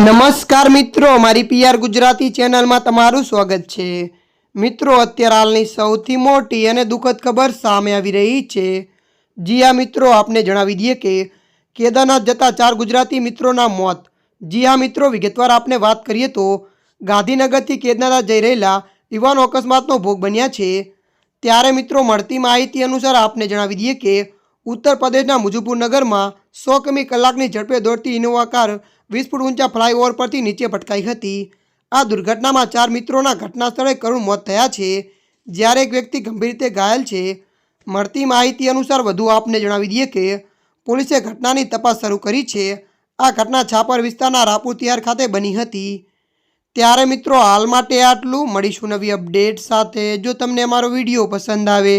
નમસ્કાર મિત્રો મારી પીઆર ગુજરાતી ચેનલમાં તમારું સ્વાગત છે. મિત્રો, અત્યારે હાલની સૌથી મોટી અને દુઃખદ ખબર સામે આવી રહી છે. જી હા, મિત્રો, આપને જણાવી દઈએ કે કેદારનાથ જતા ચાર ગુજરાતી મિત્રોના મોત. જી હા, મિત્રો, વિગતવાર આપને વાત કરીએ તો ગાંધીનગરથી કેદારનાથ જઈ રહેલા યુવાનો અકસ્માતનો ભોગ બન્યા છે. ત્યારે મિત્રો, મળતી માહિતી અનુસાર આપને જણાવી દઈએ કે ઉત્તર પ્રદેશના મુજફ્ફર નગરમાં સો કિમી કલાકની ઝડપે દોડતી ઇનોવા કાર વીસ ફૂટ ઊંચા ફ્લાયઓવર પરથી નીચે પટકાઈ હતી. આ દુર્ઘટનામાં ચાર મિત્રોના ઘટના સ્થળે કરુણ મોત થયા છે. જ્યારે એક વ્યક્તિ ગંભીર રીતે ઘાયલ છે, મળતી માહિતી અનુસાર વધુ આપને જણાવી દઈએ કે પોલીસે ઘટનાની તપાસ શરૂ કરી છે. આ ઘટના છાપર વિસ્તારના રાપુતિયાર ખાતે બની હતી. ત્યારે મિત્રો, હાલ માટે આટલું. મળીશું નવી અપડેટ સાથે. જો તમને અમારો વીડિયો પસંદ આવે